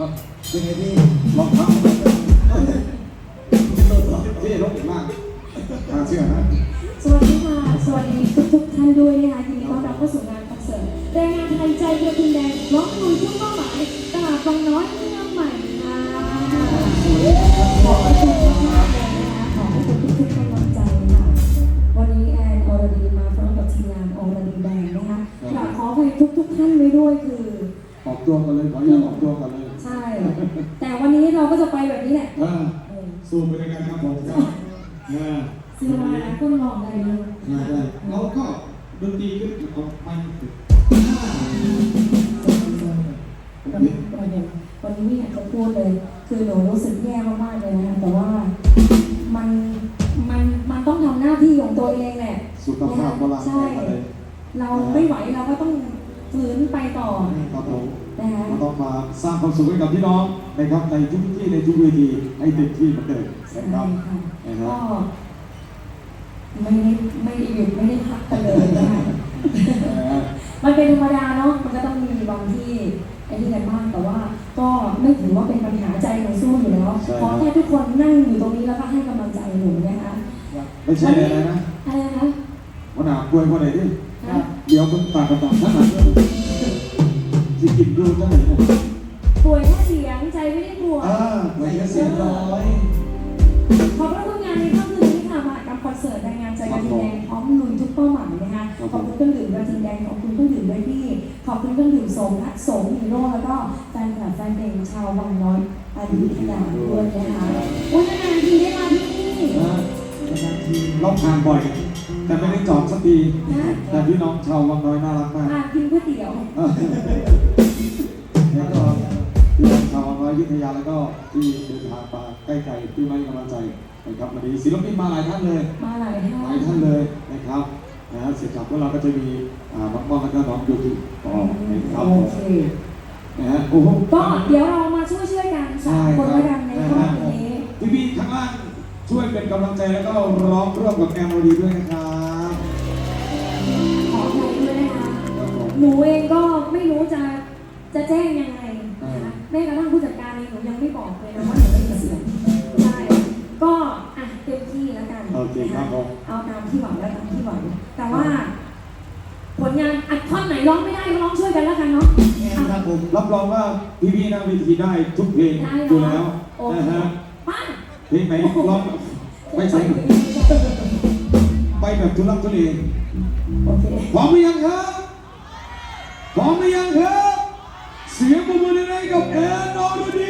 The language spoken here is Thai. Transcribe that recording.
ครับเป็นไงพี่ลองท้าพี่ลงอีกมากทางเชื่อนะสวัสดีค่ะ สวัสดีทุกทุกท่านด้วยนะคะยินดีต้อนรับเข้าสู่งานคอนเสิร์ตแรงงานไทยใจเดียวคุณแดงร้องคุยทุ่งเป้าหมายตลาดบางน้อยเมืองใหม่ค่ะขอบคุณมากเลยนะคะขอให้ทุกทุกๆกำลังใจค่ะ วันนี้แอนอรดีมาพร้อมกับทีมงานอรดีแดงนะคะกราบขออภัยทุกทุกท่านไว้ด้วยคือออกตัวกันเลยขออนุญาตออกตัวกันเลย แต่วันนี้เราก็จะไปแบบนี้แหละอ่าเออสู้ไปด้วยกันครับผมครับอ่าซื้อมาแล้วก็ลองได้เลยได้ได้เราก็ดนตรีขึ้นของมันติดวันนี้วันนี้วันนี้ไม่อยากจะพูดเลย คือหนูรู้สึกแย่มากๆเลยนะคะแต่ว่ามันมันมันต้องทำหน้าที่ของตัวเองแหละสุขภาพโบราณใช่ไปเลยเราไม่ไหวเราก็ต้อง ฝืนไปต่อครับผมนะคะเราต้องมาสร้างความสุขให้กับพี่น้องนะครับในทุกที่ในทุกเวทีให้เต็มที่เหมือนเดิมใช่นะครับค่ะนะครัก็บไม่ได้ไม่ได้หยุดไม่ได้พักกันเลยนะคะเอ่อมันเป็นธรรมดาเนาะมันก็ต้องมีบางที่ไอ้นี่กันบ้างแต่ว่าก็ไม่ถือว่าเป็นปัญหาใจหนูสู้อยู่แล้วขอแค่ทุกคนนั่งอยู่ตรงนี้แล้วก็ให้กำลังใจหนูนะคะไม่ใช่อะไรนะอะไรนะคะวันหนากล้วยวันไหนดิฮะ เดี๋ยวมันต่างกันต่างท่านหลังสิกินดูท่านไหนนะป่วยแค่เสียงใจไม่ได้ป่วยอ่าไว้แค่เสียงน้อยขอบพระคุณงานในค่ำคืนนี้ค่ะมากับคอนเสิร์ตแรงงานใจกระทิงแดงพร้อมลุยทุกเป้าหมายนะคะขอบคุณเครื่องดื่มกระทิงแดงขอบคุณเครื่องดื่มไบบี้ขอบคุณเครื่องดื่มสมพักสมฮีโร่แล้วก็แฟนคลับแฟนเพลงชาววังน้อยอายุทยาด้วยนะคะวันนาน เราผ่านบ่อย แต่ไม่ได้จอดสักทีนะแต่พี่น้องชาววังน้อยน่ารักมากอ่ากินก๋วยเตี๋ยวแล้วก็พี่น้องชาววังน้อยอยุธยาแล้วก็ที่เดินทางมาใกล้ๆที่ไม่กำลังใจนะครับวันนี้ศิลปินมาหลายท่านเลย มาหลายท่านหลายท่านเลยนะครับนะฮะเสร็จจากพวกเราก็จะมีอ่าน้องม่อนแล้วก็น้องยูทูต่อนะครับโอเคนะฮะโอ้โหก็เดี๋ยวเรามาช่วยช่วยๆกันสามคนด้วยกันในค่ำคืนนี้ กำลังใจแล้วก็ร้องร่วมกับแอมโรดีด้วยนะครับขออภัยด้วยนะคะครับผม หนูเองก็ไม่รู้จะจะแจ้งยังไงนะคะแม้กระทั่งผู้จัดการเองหนูยังไม่บอกเลยนะว่าหนูไม่มีเสียงใช่ก็อะเต็มที่แล้วกันโอเคครับผม เอาตามที่หวังและตามที่หวังแต่ว่า ผลงานอัดท่อนไหนร้องไม่ได้ก็ร้องช่วยกันแล้วกันเนาะอะ ครับผมรับรองว่าพี่พี่ๆหน้าเวทีได้ทุกเพลงได้อยู่เนาะแล้วโอเคนะฮะป้าเพลงไหนร้อง ไม่ใช่ไปแบบทุลักทุเลโอเคพร้อมหรือยังครับพร้อมหรือยังครับ เสียงปรบมือได้กับแอนนอร์ดี